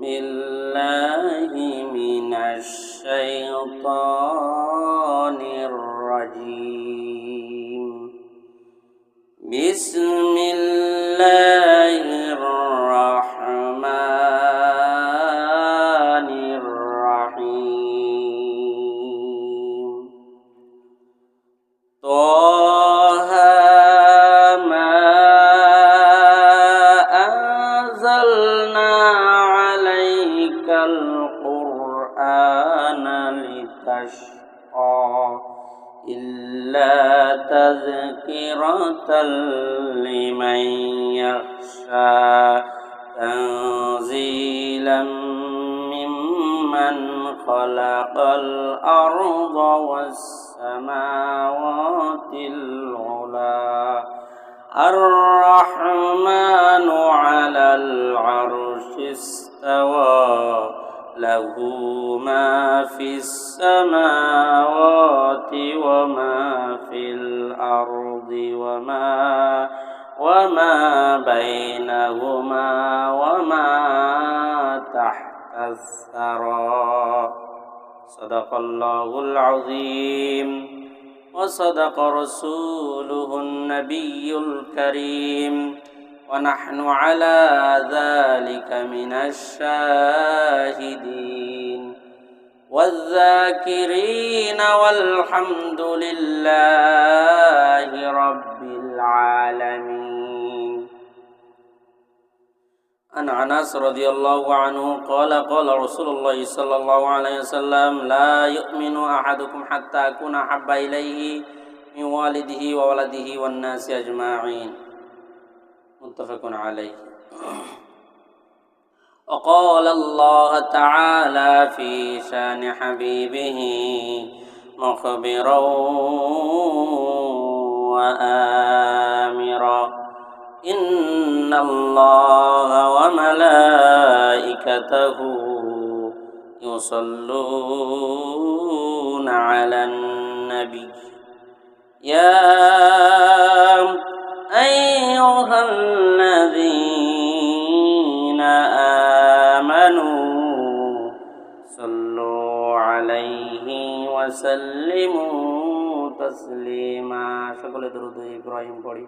بالله من الشيطان الرجيم. بسم والسماوات العلى الرحمن على العرش استوى. له ما في السماوات وما في الأرض وما وما بينهما وما تحت الثرى. صدق الله العظيم وصدق رسوله النبي الكريم ونحن على ذلك من الشاهدين والذاكرين والحمد لله رب العالمين عن أنس رضي الله عنه قال قال رسول الله صلى الله عليه وسلم لا يؤمن أحدكم حتى اكون أحب إليه من والده وولده والناس أجمعين. متفق عليه. وقال الله تعالى في شان حبيبه مخبرا وآمرا. إن الله وملائكته يصلون على النبي يا أيها الذين آمنوا صلوا عليه وسلموا تسليما شكل درود إبراهيم قولي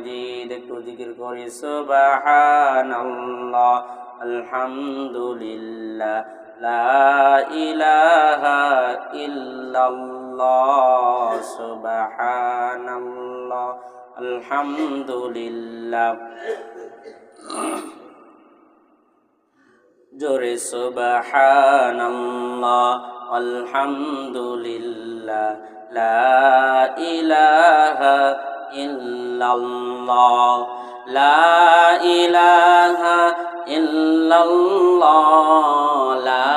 মাজিদ একটু জিকির করি সুবহানাল্লাহ আলহামদুলিল্লাহ লা ইলাহা ইল্লাল্লাহ সুবহানাল্লাহ আলহামদুলিল্লাহ। আলহামদুলিল্লাহ লা ইলাহা ইল্লাল্লাহ, লা ইলাহা ইল্লাল্লাহ, লা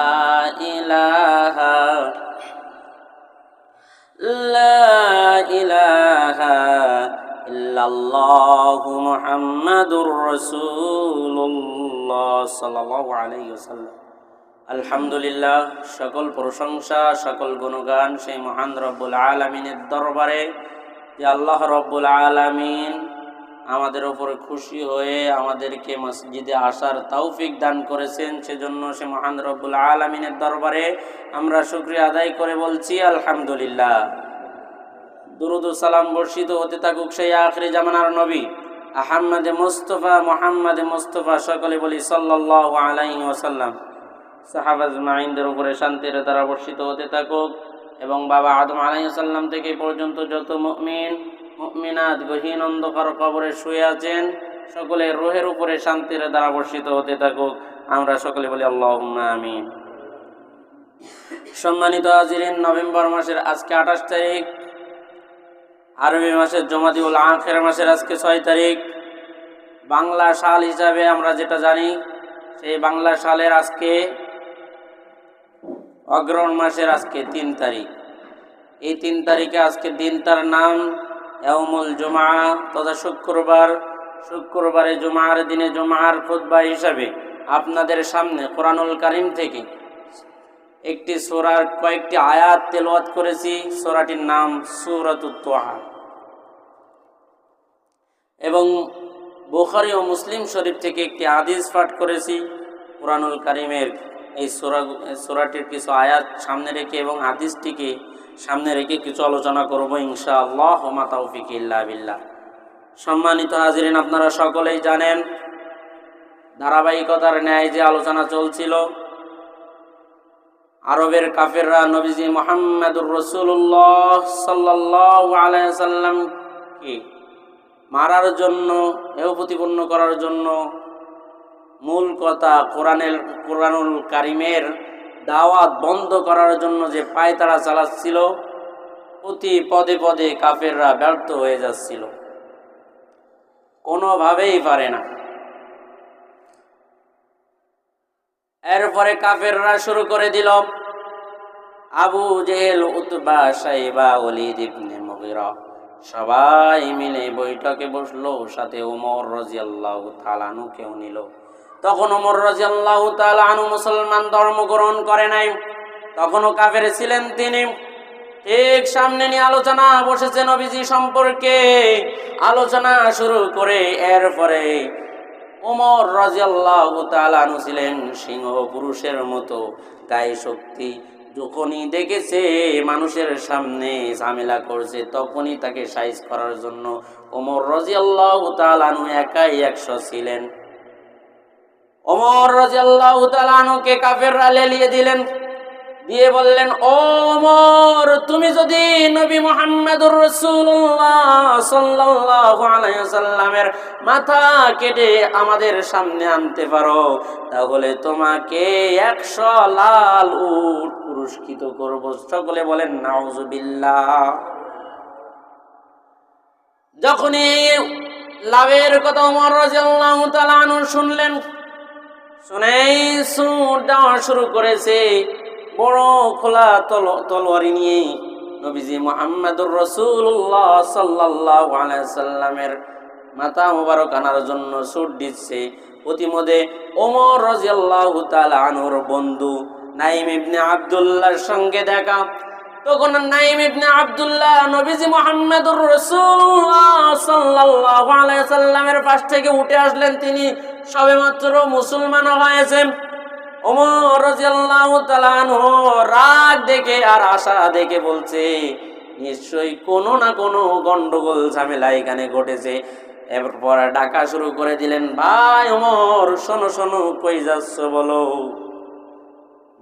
ইলাহা লা ইলাহা ইল্লাল্লাহু মুহাম্মাদুর রাসূলুল্লাহ সাল্লাল্লাহু আলাইহি ওয়াসাল্লাম। আলহামদুলিল্লাহ, সকল প্রশংসা, সকল গুণগান সেই মহান রব্বুল আলমিনের দরবারে যে আল্লাহ রব্বুল আলমিন আমাদের ওপরে খুশি হয়ে আমাদেরকে মসজিদে আসার তৌফিক দান করেছেন। সেজন্য সে মহান রব্বুল আলমিনের দরবারে আমরা শুক্রিয়া আদায় করে বলছি, আলহামদুলিল্লাহ। দুরুদ সালাম বর্ষিত হতে থাকুক সেই আখরি জামানার নবী, আহম্মদে মোস্তফা, মোহাম্মদে মোস্তফা, সকলে বলি সাল্লাহ আলাইহি ওসাল্লাম সাহাবাজ মাইনদের উপরে শান্তির দ্বারা বর্ষিত হতে থাকুক। এবং বাবা আদম আলাইসাল্লাম থেকে পর্যন্ত যত মুমিন, মুমিনাত গহীন অন্ধকার কবরে শুয়ে আছেন, সকলে রোহের উপরে শান্তির দ্বারা বর্ষিত হতে থাকুক। আমরা সকলে বলি আল্লাহ আমিন। সম্মানিত হাজিরিন, নভেম্বর মাসের আজকে আঠাশ তারিখ, আরবি মাসের জমা জমাদিউল আখের মাসের আজকে ছয় তারিখ। বাংলা সাল হিসাবে আমরা যেটা জানি, সেই বাংলা সালের আজকে অগ্রহণ মাসের আজকে তিন তারিখ। এই তিন তারিখে আজকে দিন তার নাম এমুল জমা তথা শুক্রবার। শুক্রবারে জুমার দিনে জুমার খুদ্া হিসাবে আপনাদের সামনে কোরআনুল কারিম থেকে একটি সোরার কয়েকটি আয়াত তেলওয়াত করেছি। সোরাটির নাম সুরতুত্তোহা এবং বুখারি ও মুসলিম শরীফ থেকে একটি আদিস পাঠ করেছি। কোরআনুল কারিমের এই সোরা সোরাটির কিছু আয়াত সামনে রেখে এবং হাদিসটিকে সামনে রেখে কিছু আলোচনা করব ইনশা আল্লাহ হোমা তৌফিক বিল্লাহ। সম্মানিত হাজিরিন, আপনারা সকলেই জানেন, ধারাবাহিকতার ন্যায় যে আলোচনা চলছিল, আরবের কাফেররা নবীজি মোহাম্মদুর রসুল্লাহ সাল্লাহ আলাইসাল্লামকে মারার জন্য, এও প্রতিপন্ন করার জন্য মূল কথা কোরআনের, কোরআনুল কারিমের দাওয়াত বন্ধ করার জন্য যে পায়তারা চালাচ্ছিল প্রতি পদে পদে কাফেররা ব্যর্থ হয়ে যাচ্ছিল। কোনোভাবেই পারে না। এরপরে কাফেররা শুরু করে দিল আবু জেহেল, উতবা সাইবা অলিদ ইবনে মুগিরা। সবাই মিলে বৈঠকে বসল, সাথে ওমর রাজিয়াল্লাহ তালানু কেউ নিল। তখন ওমর রাজিয়াল্লাহ তালানু মুসলমান ধর্ম গ্রহণ করে নাই। তখনও কাফের ছিলেন তিনি। ঠিক সামনে নিয়ে আলোচনা বসেছে নবীজি সম্পর্কে। আলোচনা শুরু করে এরপরে ওমর রাজিয়াল্লাহ তালানু ছিলেন সিংহ পুরুষের মতো। গায়ে শক্তি যখনই দেখেছে মানুষের সামনে ঝামেলা করছে, তখনই তাকে সাইজ করার জন্য ওমর রাজিয়াল্লাহ তালানু একাই একশো ছিলেন। ওমর রাজিয়াল্লাহ তালানুকে কাফেররা লেলিয়ে দিলেন। দিয়ে বললেন, ও ওমর, তুমি যদি নবী মোহাম্মদুর রসুল্লাহ মাথা কেটে আমাদের সামনে আনতে পারো, তাহলে তোমাকে একশো লাল উট পুরস্কৃত করব। সকলে বলেন, নাউজুবিল্লাহ। যখনই লাভের কথা অমর রাদিয়াল্লাহু তাআলা শুনলেন শুনেই সুর দেওয়া শুরু করেছে বড় খোলা তল তলোয়ারি নিয়ে। নবীজি মোহাম্মদুর রসুল্লাহ সাল্লাহ সাল্লামের মাথা মুবারক আনার জন্য সুট দিচ্ছে। প্রতিমধ্যে ওমর রাজিয়াল্লাহ তাআলা আনহুর বন্ধু নাইম ইবনে আব্দুল্লাহর সঙ্গে দেখা। তখন নাইম ইবনে আব্দুল্লাহ নবীজি মোহাম্মদুর রসুল্লাহ সাল্লাল্লাহু আলাইহি সাল্লামের পাশ থেকে উঠে আসলেন। তিনি সবেমাত্র মুসলমান হয়েছেন। ওমর রাদিয়াল্লাহু তাআলা আনহু রাগ দেখে আর আশা দেখে বলছে, নিশ্চয়ই কোনো না কোনো গন্ডগোল, ঝামেলা এখানে ঘটেছে। এরপর ডাকা শুরু করে দিলেন, ভাই ওমর, শোনো শোনো, কই যাচ্ছ বলো?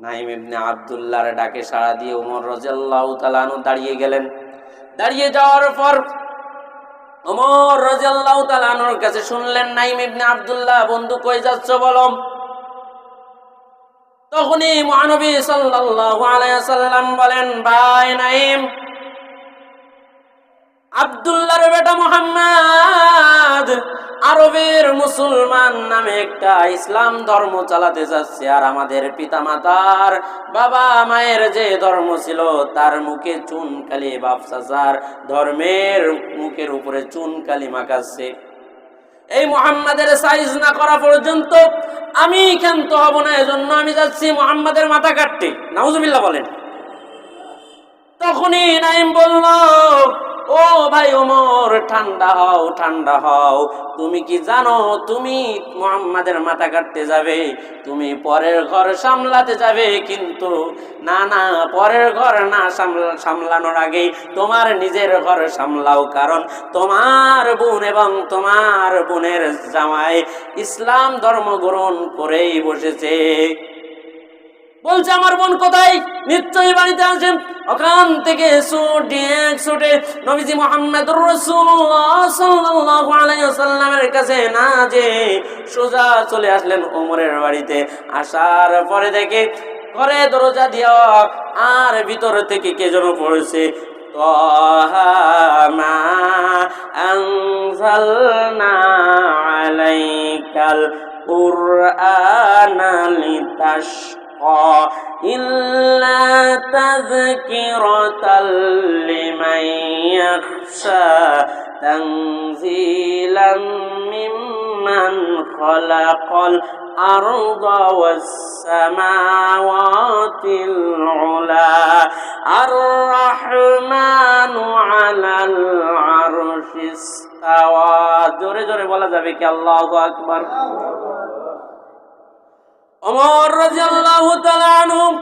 নাইম ইবনে আব্দুল্লাহর ডাকে সাড়া দিয়ে ওমর রাদিয়াল্লাহু তাআলা আনহু দাঁড়িয়ে গেলেন। দাঁড়িয়ে যাওয়ার পর ওমর রাদিয়াল্লাহু তাআলা আনহুর কাছে শুনলেন, নাইম ইবনে আব্দুল্লাহ, বন্ধু কই যাচ্ছ বলো? তখনই মহানবী সাল্লাল্লাহু আলাইহি সাল্লাম বলেন, ভাই নাইম, আব্দুল্লাহর বেটা মোহাম্মদ আরবের মুসলমান নামে একটা ইসলাম ধর্ম চালাতে যাচ্ছে, আর আমাদের পিতামাতার বাবা মায়ের যে ধর্ম ছিল তার মুখে চুন কালি বাপসাচার ধর্মের মুখের উপরে চুন কালি মাখাচ্ছে। এই মোহাম্মদের সাইজ না করা পর্যন্ত আমি ক্ষান্ত হব না, এজন্য আমি যাচ্ছি মোহাম্মদের মাথা কাটতে। নাউজুবিল্লাহ বলেন। তখনই নাইম বলল ও ভাই ওমর, ঠান্ডা হও ঠান্ডা হও। তুমি কি জানো, তুমি মোহাম্মদের মাথা কাটতে যাবে, তুমি পরের ঘর সামলাতে যাবে, কিন্তু না না, পরের ঘর না সামলানোর আগেই তোমার নিজের ঘর সামলাও, কারণ তোমার বোন এবং তোমার বোনের জামাই ইসলাম ধর্ম গ্রহণ করেই বসেছে। বলছে, আমার বোন কোথায়? নিশ্চয়ই বাড়িতে আছেন। ওখান থেকে কাছে না সোজা চলে আসলেন ওমরের বাড়িতে। আসার পরে দেখে ঘরে দরজা দিয়া আর ভিতর থেকে কে যেন পড়ছে? আলাইকাল لتشقى إلا تذكرة لمن يخشى تنزيلا ممن خلق الأرض والسماوات العلا الرحمن على العرش استوى জোরে জোরে বলা যাবে কি আল্লাহু আকবার ওমর রাদিয়াল্লাহু তাআলা আনহু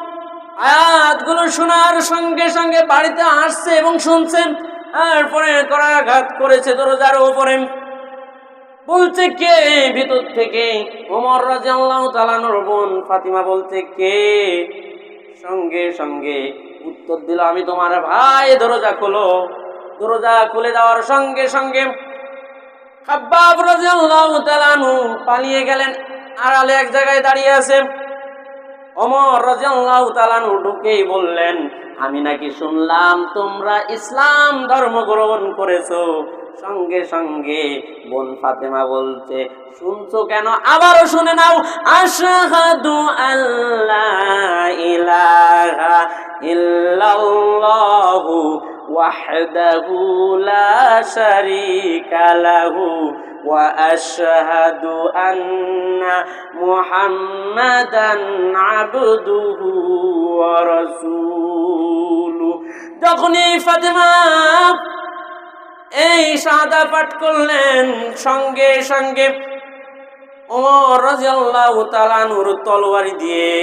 আয়াতগুলো শোনার সঙ্গে সঙ্গে বাড়িতে আসছে এবং শুনছেন তারপরে করাঘাত করেছে দরজার উপরে। বলছে, কে ভিতর থেকে? ওমর রাজিয়াল্লাহু তাআলার বোন ফাতিমা বলছে, কে? সঙ্গে সঙ্গে উত্তর দিল, আমি তোমার ভাই। দরজা খোলো। দরজা খুলে দেওয়ার সঙ্গে সঙ্গে খাব্বাব রাজিয়াল্লাহু তাআলা পালিয়ে গেলেন। আড়ালে এক জায়গায় দাঁড়িয়ে আছে। অমর তাআলা ঢুকেই বললেন, আমি নাকি শুনলাম তোমরা ইসলাম ধর্ম গ্রহণ করেছ। সঙ্গে সঙ্গে বোন ফাতেমা বলছে, শুনছো কেন? আবারও শুনে নাও। আশহাদু আল্লাহ ইলাহা ইল্লাল্লাহু ওয়াহদাহু লা শারীকা লাহু واشهد ان محمدا عبده ورسوله যখনই ফাতেমা এই সাদা পাঠ করলেন সঙ্গে সঙ্গে ওমর রাজিয়াল্লাহু তাআলা নূর তলোয়ারি দিয়ে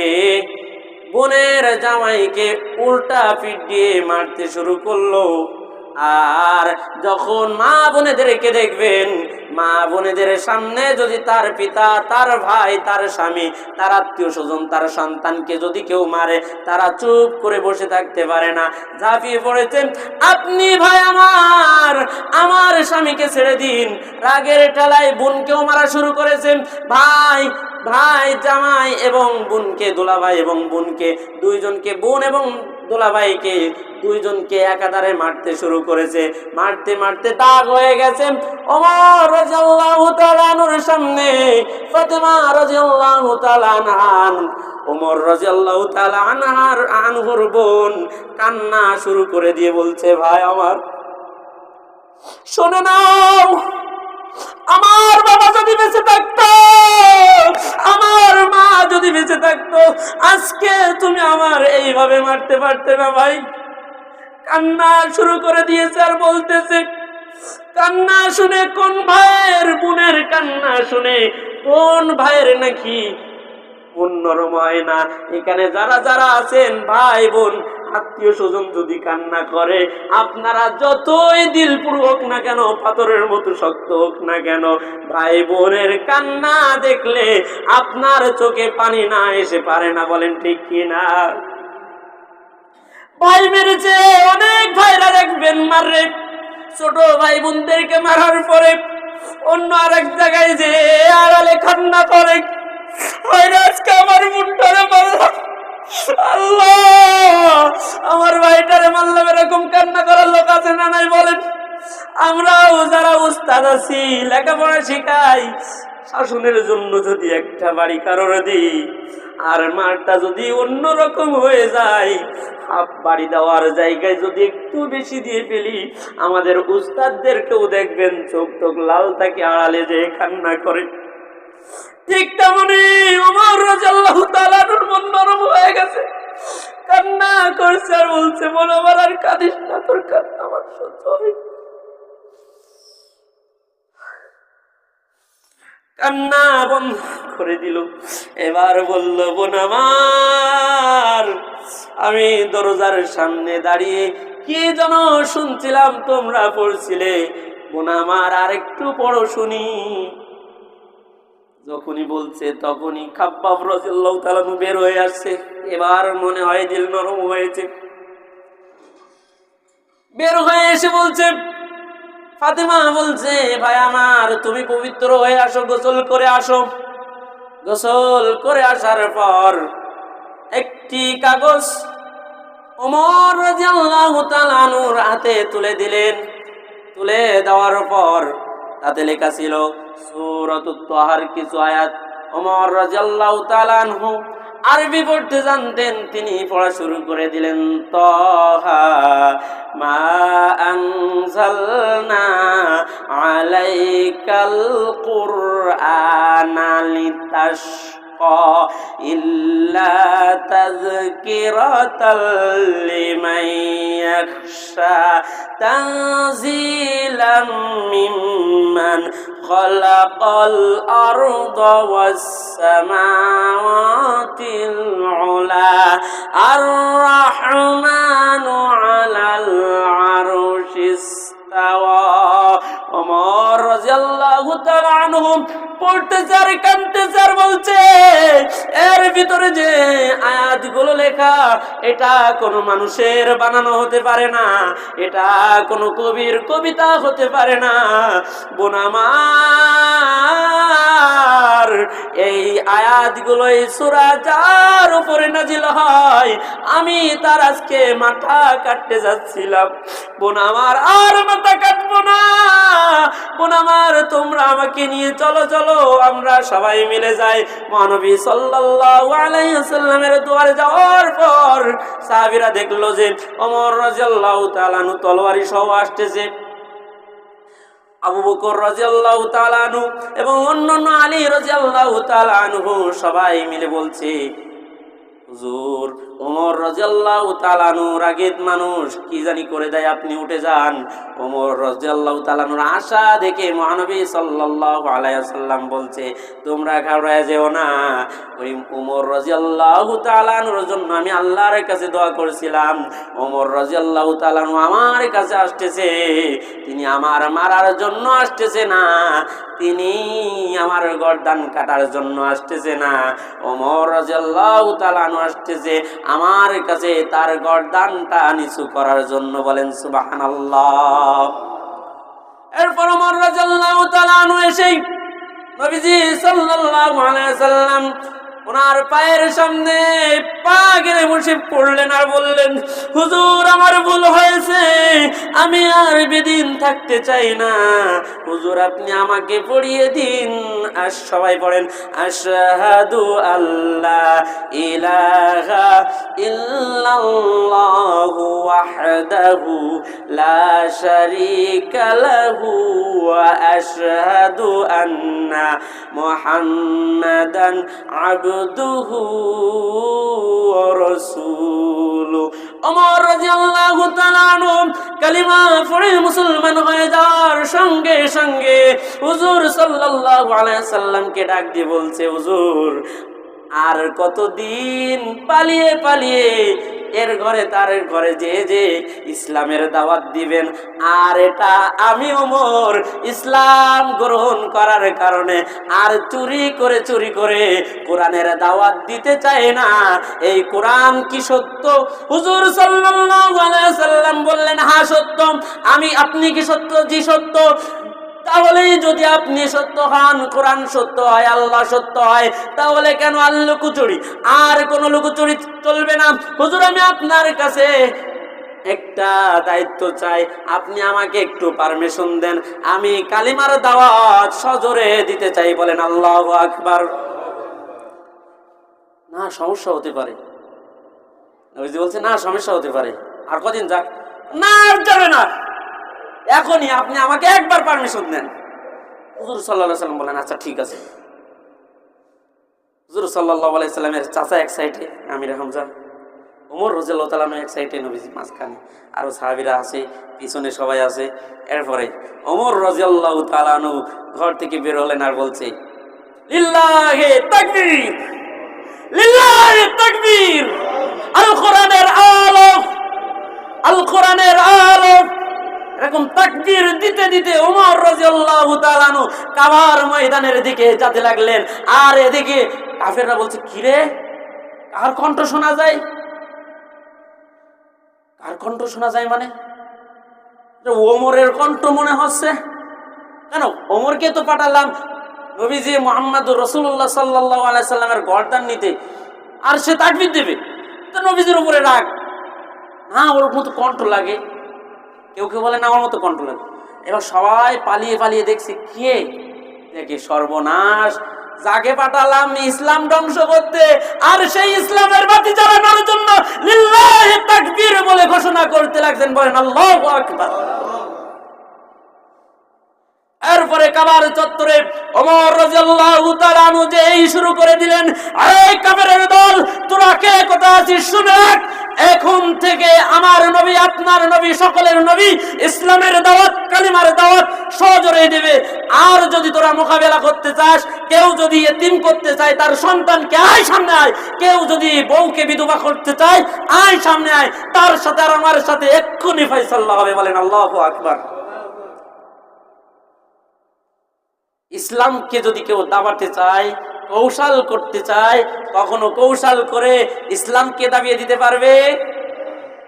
বোনের জামাইকে উল্টা পিট দিয়ে মারতে শুরু করল। আর যখন মা বোনেদেরকে দেখবেন, মা বোনেদের সামনে যদি তার পিতা, তার ভাই, তার স্বামী, তার আত্মীয় স্বজন, তার সন্তানকে যদি কেউ মারে, তারা চুপ করে বসে থাকতে পারে না। ঝাঁপিয়ে পড়েছেন, আপনি ভাই আমার আমার স্বামীকে ছেড়ে দিন। রাগের ঠেলায় বোনকেও মারা শুরু করেছেন। ভাই ভাই জামাই এবং বোনকে দোলাভাই এবং বোনকে দুইজনকে বোন এবং দোলাভাইকে দুইজনকে একাধারে মারতে শুরু করেছে। মারতে মারতে দাগ হয়ে গেছে। ওমর রাদিয়াল্লাহু তাআলা আনহুর সামনে, ফাতেমা রাদিয়াল্লাহু তাআলা ওমর রাদিয়াল্লাহু তাআলা আনহার, আনহুর বোন কান্না শুরু করে দিয়ে বলছে, ভাই আমার, শোনো নাও আমার বাবা যদি বেঁচে থাকতো, আমার মা যদি বেঁচে থাকতো, আজকে তুমি আমার এইভাবে মারতে পারতে না ভাই। কান্না শুরু করে দিয়েছে আর বলতেছে, কান্না শুনে কোন ভাইয়ের বোনের কান্না শুনে, কোন ভাইয়ের নাকি অন্যরম হয় না এখানে যারা যারা আছেন, ভাই বোন আত্মীয় স্বজন যদি কান্না করে, আপনারা যতই দিলপুর হোক না কেন, পাথরের মতো শক্ত হোক না কেন ভাই বোনের কান্না দেখলে আপনার চোখে পানি না এসে পারে না, বলেন ঠিক কি না? ভাই মেরেছে, অনেক ভাইরা দেখবেন মারে ছোট ভাই বোনদেরকে মারার পরে অন্য আরেক জায়গায় যে আড়ালে কান্না করে আমার বোনটারে মারলাম। আমার মারলাম এরকম কান্না করার লোক আছে না নাই বলেন? আমরাও যারা উস্তাদ আছি, লেখাপড়া শিখাই, শাসনের জন্য যদি একটা বাড়ি কারোর দিই, আর মারটা যদি অন্য রকম হয়ে যায়, হাফ বাড়ি দেওয়ার জায়গায় যদি একটু বেশি দিয়ে ফেলি, আমাদের উস্তাদদেরকেও দেখবেন চোখ টোক লাল থাকে আড়ালে যে কান্না করে। ঠিক তেমনি আমার রাজাল্লাহ তালানুর মন নরম হয়ে গেছে। কান্না করছে আর বলছে, মন আমার আর কাঁদিস না, তোর কান্না আমার সহ্য হয় কান্না বন্ধ করে দিল। এবার বলল, বোন আমার, আমি দরজার সামনে দাঁড়িয়ে কি যেন শুনছিলাম তোমরা পড়ছিলে। বোন আমার আর একটু পড়ো শুনি। যখনই বলছে, তখনই খাব্বাব রাজিয়াল্লাহ তালানু বের হয়ে আসছে। এবার মনে হয় দিল নরম হয়েছে। বের হয়ে এসে বলছে, ফাতেমা বলছে, ভাই আমার, তুমি পবিত্র হয়ে আসো, গোসল করে আসো। গোসল করে আসার পর একটি কাগজ তাআলা আনহুর হাতে তুলে দিলেন। তুলে দেওয়ার পর তাতে লেখা ছিল সূরাতুত তাহার কিছু আয়াত। ওমর আনহু আরবি পড়তে জানতেন, তিনি পড়া শুরু করে দিলেন, তহা মা আনজালনা আলাইকাল حقا إلا تذكرة لمن يخشى تنزيلا ممن خلق الأرض والسماوات العلا الرحمن على العرش استوى. عمر رضي الله تعالى عنهم যে আয়াতগুলো লেখা, এটা কোনো মানুষের বানানো হতে পারে না, এটা কোনো কবির কবিতা হতে পারে না। বোনামার এই আয়াতগুলো এই সূরা যার উপরে নাজিল হয়, আমি তার আজকে মাথা কাটতে যাচ্ছিলাম। বোন আমার, আর মাথা কাটবো না। বোন আমার, তোমরা আমাকে নিয়ে চলো চলো। চলো আমরা সবাই মিলে যাই মহানবী সাল্লাল্লাহু আলাইহি দুয়ারে যাওয়ার পর সাহাবীরা দেখল যে ওমর রাদিয়াল্লাহু তাআলা নু তলোয়ারি সহ আসতেছে। আবু এবং আলী রাজিয়াল্লাহু সবাই মিলে বলছে ওমর রাজিয়াল্লাহু তাআলানু রাগিদ মানুষ, কি জানি করে দেয় আপনি উঠে যান। ওমর রাজিয়াল্লাহু তাআলানুর আশা দেখে মহানবী সাল্লাল্লাহু আলাইহি ওয়াসাল্লাম বলছে, তোমরা ঘাবড়ায় যেও না। ওই ওমর রাজিয়াল্লাহু তাআলানুর জন্য আমি আল্লাহর কাছে দোয়া করেছিলাম। ওমর রাজিয়াল্লাহু তাআলানু আমার কাছে আসতেছে, তিনি আমার মারার জন্য আসতেছে না, তিনি আমার গর্দান কাটার জন্য আসতেছে না। ওমর রাজিয়াল্লাহু তাআলানু আসতেছে আমার কাছে তার গরদানটা নিচু করার জন্য বলেন সুবাহান আল্লাহ এরপর আমার রাজাল্লাহ তালানু এসেই নবীজি সাল্লাল্লাহু আলাইহি সাল্লাম ওনার পায়ের সামনে পা গেড়ে বসে পড়লেন আর বললেন, হুজুর, আমার ভুল হয়েছে। আমি আর বেদিন থাকতে চাই না। হুজুর, আপনি আমাকে পড়িয়ে দিন। আর সবাই পড়েন, আশহাদু আল্লাহ ইলাহা ইল্লাল্লাহু ওয়াহদাহু লা শারীকা লাহু ওয়া আশহাদু আন্না মুহাম্মাদান আবদুহু ওয়া রাসূলুহু। ওমর রাদিয়াল্লাহু তাআলা কালিমা পড়ে মুসলমান হয়ে যাওয়ার সঙ্গে সঙ্গে হুজুর সাল্লাল্লাহু আলাইহি সাল্লামকে ডাক দিয়ে বলছে, হুজুর আর কতদিন পালিয়ে পালিয়ে এর ঘরে তার ঘরে যে যে ইসলামের দাওয়াত দিবেন, আর এটা আমি ওমর ইসলাম গ্রহণ করার কারণে আর চুরি করে চুরি করে কোরআনের দাওয়াত দিতে চায় না। এই কোরআন কি সত্য? হুজুর সাল্লাম বললেন হ্যাঁ সত্য। আমি, আপনি কি সত্য? জি, সত্য। তাহলে যদি আপনি সত্য হন, কোরআন সত্য হয়, আল্লাহ সত্য হয়, তাহলে কেন আর লুকুচুরি? আর কোন লুকুচুরি চলবে না। হুজুর, আমি আপনার কাছে একটা দায়িত্ব চাই। আপনি আমাকে একটু পারমিশন দেন। আমি কালিমার দাওয়াত সজোরে দিতে চাই, বলেন আল্লাহ আকবার। না, সমস্যা হতে পারে। বলছে, না, সমস্যা হতে পারে। আর কদিন যাক। না যাবে না। এখনই আপনি আমাকে একবার পারমিশন দেন। হুজুর সাল্লাহ সাল্লাম বলেন আচ্ছা ঠিক আছে। হুজুর সাল্লাহ সাল্লামের চাচা এক সাইডে, আমির হামজা ওমর রোজাল্লাহ তালাম এক সাইডে, নবীজি মাঝখানে আরও সাহাবিরা আছে, পিছনে সবাই আছে। এরপরে ওমর রাজিয়াল্লাহু তালানু ঘর থেকে বের হলেন আর বলছে, লিল্লাহে তাকবীর! লিল্লাহে তাকবীর! আল কোরআনের আলো আল কোরআনের আলো এরকম তাকবীর দিতে দিতে ওমর রাজিয়াল্লাহু তাআলাহু কাবার ময়দানের দিকে যেতে লাগলেন। আর এদিকে কাফেররা বলছে কি রে কার কণ্ঠ শোনা যায়? কার কণ্ঠ শোনা যায় মানে? ওমরের কণ্ঠ মনে হচ্ছে। কেন? ওমরকে তো পাঠালাম নবীজি মোহাম্মদ রসুল্লাহ সাল্লাহ আলাইসাল্লামের গরদান নিতে। আর সে তাকবির দেবে। তো নবীজির উপরে রাগ। না, ওর মতো কণ্ঠ লাগে। কেউ কেউ বলে না, আমার মতো কণ্ঠ এবার সবাই পালিয়ে পালিয়ে দেখছে, কে? দেখে সর্বনাশ, যাকে পাঠালাম ইসলাম ধ্বংস করতে, আর সেই ইসলামের বাতি জ্বালানোর জন্য বলে ঘোষণা করতে লাগছেন, বলেন আল্লাহু আকবার। এরপরে কাবার চত্বরে ওমর রাদিয়াল্লাহু তাআলা যে শুরু করে দিলেন এই কাফেরের দল, তোরা কে? কথা আছিস? শুনে রাখ। এখন থেকে আমার নবী, আপনার নবী, সকলের নবী, ইসলামের দাওয়াত, কালিমার দাওয়াত সজরে দেবে। আর যদি তোরা মোকাবেলা করতে চাস, কেউ যদি এতিম করতে চায়, তার সন্তানকে আয় সামনে আয়। কেউ যদি বউকে বিধবা করতে চায়, আয় সামনে আয়। তার সাথে আর আমার সাথে এক্ষুনি ফয়সাল্লাহ হবে বলেন আল্লাহু আকবার। ইসলামকে যদি কেউ দাবাতে চায় কৌশল করতে চায়, কখনো কৌশল করে ইসলামকে দাবিয়ে দিতে পারবে?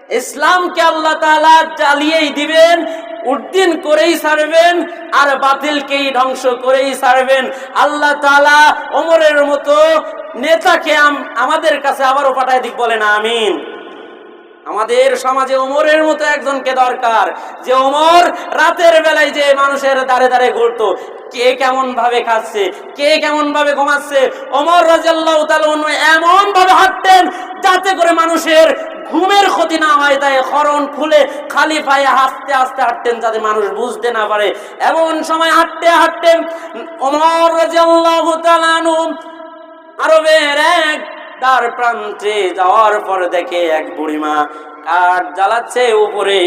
ইসলামকে আল্লাহ তালা জ্বালিয়েই দিবেন উদ্দিন করেই ছাড়বেন, আর বাতিলকেই ধ্বংস করেই ছাড়বেন। আল্লাহ তাআলা অমরের মতো নেতাকে আম- আমাদের কাছে আবারও পাঠায় দিক, বলেন আমিন। আমাদের সমাজে ওমরের মতো একজনকে দরকার, যে ওমর রাতের বেলায় যে মানুষের দাঁড়ে দাঁড়ে ঘুরতো কে কেমন ভাবে খাচ্ছে, কে কেমন ভাবে ঘুমাচ্ছে? ওমর রাজাল্লাহ এমন ভাবে হাঁটতেন যাতে করে মানুষের ঘুমের ক্ষতি না হয়, তাই খরণ খুলে খালি পায়ে হাঁটতে হাঁটতে হাঁটতেন যাতে মানুষ বুঝতে না পারে। এমন সময় হাঁটতে, হাঁটতেন ওমর রাজাল্লাহ আরবের এক তার প্রান্তে যাওয়ার পর দেখে এক বুড়িমা কাঠ জ্বালাচ্ছে উপরে।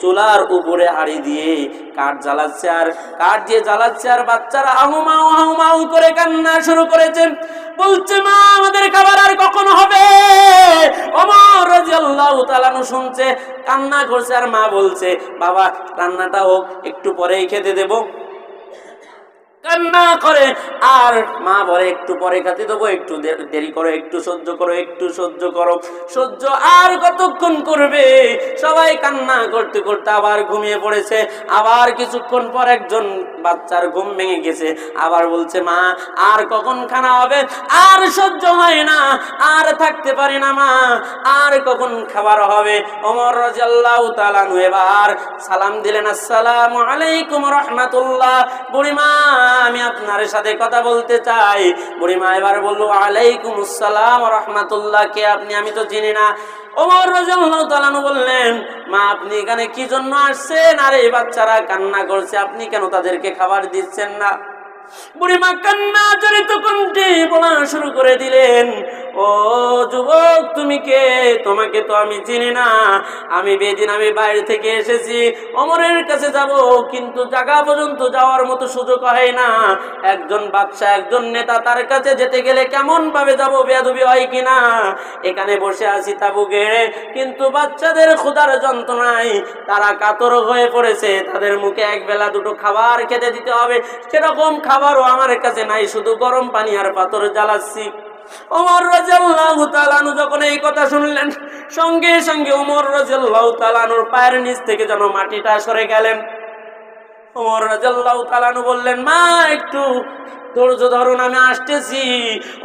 চুলার উপরে হাড়ি দিয়ে কাঠ জ্বালাচ্ছে আর কাঠ দিয়ে জ্বালাচ্ছে আর বাচ্চারা আহুমাউ আহুমাউ করে কান্না শুরু করেছে। বলছে, মা, আমাদের খাবার আর কখন হবে? অমর রাদিয়াল্লাহু তাআলা নু শুনছে, কান্না করছে আর মা বলছে, বাবা, রান্নাটা হোক, একটু পরেই খেতে দেবো। কান্না করে। আর মা বলে, একটু পরে খাতে দেবো, একটু দেরি করো, একটু সহ্য করো, একটু সহ্য করো। সহ্য আর কতক্ষণ করবে? সবাই কান্না করতে করতে আবার ঘুমিয়ে পড়েছে। আবার কিছুক্ষণ পর একজন বাচ্চার ঘুম ভেঙে গেছে। আবার বলছে, মা, আর কখন খানা হবে? আর সহ্য হয় না, আর থাকতে পারি না, মা, আর কখন খাবার হবে? অমর আনহু এবার সালাম দিলেন, আসসালাম আলাইকুম রাহমাতুল্লাহ। বুড়িমা আমি আপনার সাথে কথা বলতে চাই। বুড়িমা এবার বলল, আলাইকুম আসসালাম রহমাতুল্লাহ, কে আপনি? আমি তো চিনি না। বললেন, মা, আপনি এখানে কি জন্য আসছেন? বাচ্চারা কান্না করছে। আপনি কেন তাদেরকে খাবার দিচ্ছেন না? বুড়িমা কান্না জড়িত কণ্ঠে বলা শুরু করে দিলেন ও যুবক, তুমি কে? তোমাকে তো আমি চিনি না। আমি বেদিন, আমি বাইরে থেকে এসেছি। অমরের কাছে যাব, কিন্তু জায়গা পর্যন্ত যাওয়ার মতো সুযোগ হয় না। একজন বাদশা একজন নেতা তার কাছে যেতে গেলে কেমন ভাবে যাব, বেয়াদবি হয় কিনা? এখানে বসে আছি তাবু গেড়ে কিন্তু বাচ্চাদের ক্ষুধার যন্ত্রণায় তারা কাতর হয়ে পড়েছে। তাদের মুখে এক বেলা দুটো খাবার খেতে দিতে হবে। সেরকম খাবারও আমার কাছে নাই, শুধু গরম পানি আর পাথর জ্বালাচ্ছি। ওমর রাজিয়াল্লাহু তালানু যখন এই কথা শুনলেন, সঙ্গে সঙ্গে ওমর রাজিয়াল্লাহু তালানুর পায়ের নিচ থেকে যেন মাটিটা সরে গেলেন। ওমর রাজিয়াল্লাহু তালানু বললেন, মা, একটু ধৈর্য ধরুন, আমি আসতেছি।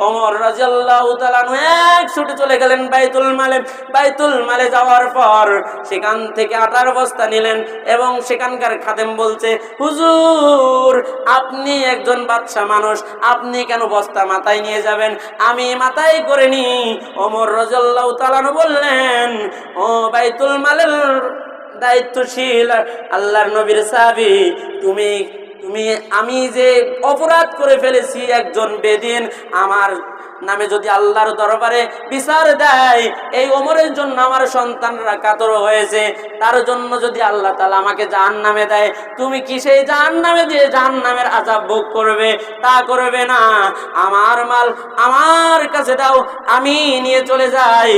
ওমর রাজিয়াল্লাহু তাআলাহু এক ছুটে চলে গেলেন বাইতুল মালে। বাইতুল মালে যাওয়ার পর সেখান থেকে আটার বস্তা নিলেন এবং সেখানকার খাদেম বলছে, হুজুর, আপনি একজন বাদশা মানুষ, আপনি কেন বস্তা মাথায় নিয়ে যাবেন? আমি মাথায় করে নি। অমর রাজিয়াল্লাহু তাআলাহু বললেন, ও বাইতুল মালের দায়িত্বশীল আল্লাহর নবীর সাহাবি, তুমি তুমি আমি যে অপরাধ করে ফেলেছি একজন বেদিন আমার নামে যদি আল্লাহর দরবারে বিচার দেয়, এই ওমরের জন্য আমার সন্তানরা কাতর হয়েছে। তার জন্য যদি আল্লাহ তালা আমাকে জাহান নামে দেয়, তুমি কি সেই জাহান নামে দিয়ে জাহান নামের আজাব ভোগ করবে? তা করবে না। আমার মাল আমার কাছে দাও, আমি নিয়ে চলে যাই।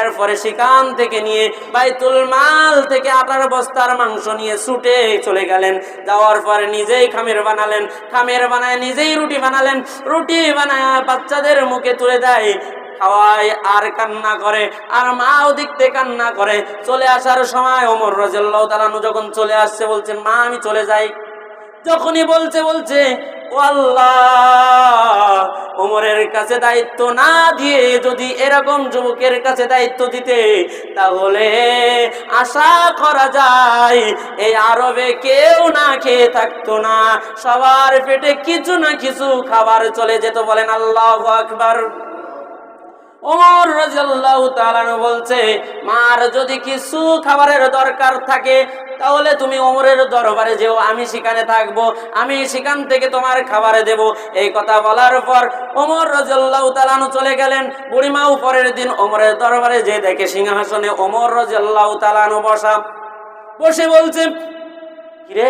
এরপরে সেখান থেকে নিয়ে বাইতুল মাল থেকে আটার বস্তার মাংস নিয়ে ছুটে চলে গেলেন। যাওয়ার পরে নিজেই খামের বানালেন। খামের বানায় নিজেই রুটি বানালেন। রুটি বানায় বাচ্চাদের মুখে তুলে দেয়, খাওয়ায় আর কান্না করে, আর মা ওদিক থেকে কান্না করে। চলে আসার সময় ওমর রাজু যখন চলে আসছে, বলছেন, মা, আমি চলে যাই। যখনই বলছে বলছে, ও আল্লাহ, ওমরের কাছে দায়িত্ব না দিয়ে যদি এরকম যুবকের কাছে দায়িত্ব দিতে, তাহলে আশা করা যায় এই আরবে কেউ না খেয়ে থাকতো না। সবার পেটে কিছু না কিছু খাবার চলে যেত। বলেন, আল্লাহ আকবার। ওমর রাজিয়াল্লাহু তাআলা বলছে, মার যদি কিছু খাবারের দরকার থাকে তাহলে তুমি ওমরের দরবারে যেও, আমি সেখানে থাকব, আমি সেখান থেকে তোমার খাবারে দেব। এই কথা বলার পর ওমর রাজিয়াল্লাহু তাআলা চলে গেলেন। বুড়িমাও পরের দিন ওমরের দরবারে যে দেখে সিংহাসনে ওমর রাজিয়াল্লাহু তাআলা বসা। বসে বলছে, কিরে,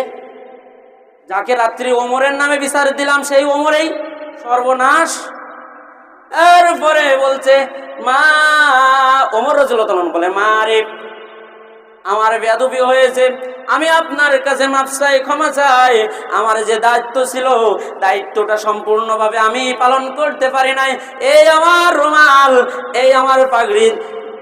যাকে রাত্রি ওমরের নামে বিচার দিলাম, সেই ওমরেই সর্বনাশ? এরপরে বলছে, মা, ওমর রজুলতন বলে, মা রে আমার বেদবি হয়েছে, আমি আপনার কাছে মাপ চাই, ক্ষমা চাই। আমার যে দায়িত্ব ছিল, দায়িত্বটা সম্পূর্ণভাবে আমি পালন করতে পারি নাই। এই আমার রুমাল, এই আমার পাগড়ি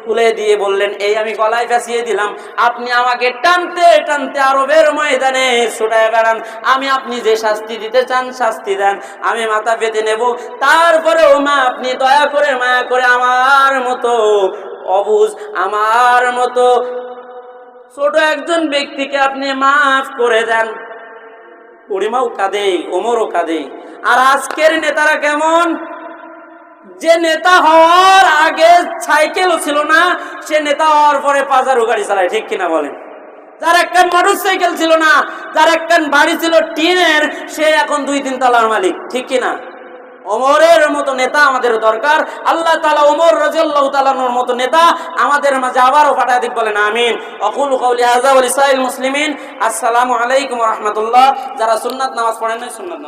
খুলে দিয়ে বললেন, এই আমি গলায় ফেসিয়ে দিলাম। আপনি আমাকে টানতে টানতে আরবের ময়দানে ছুটায় বেড়ান। আমি আপনি যে শাস্তি দিতে চান, শাস্তি দেন। আমি মাথা পেতে নেব। তারপরেও মা, আপনি দয়া করে, মায়া করে আমার মতো, অবুজ, আমার মতো ছোট একজন ব্যক্তিকে আপনি মাফ করে দেন। পরিমাও কাঁদে, ওমরও কাঁদে। আর আজকের নেতারা কেমন? যে নেতা হওয়ার আগে সাইকেলও ছিল না, সে নেতা হওয়ার পরে পাজারো গাড়ি চালায়, ঠিক কিনা বলেন? যার একটা মোটর সাইকেল ছিল না, যার একটা বাড়ি ছিল টিনের, সে এখন দুই তিন তলার মালিক, ঠিক কিনা? ওমরের মতো নেতা আমাদের দরকার। আল্লাহ তালা ওমর রাজিয়াল্লাহ তালানোর মতো নেতা আমাদের মাঝে আবারও পাঠায় দিক, বলেন আমিন। অকুল কৌলি আজাউল ইসাইল মুসলিমিন। আসসালামু আলাইকুম রহমতুল্লাহ। যারা সুন্নাত নামাজ পড়েন সুন্নাত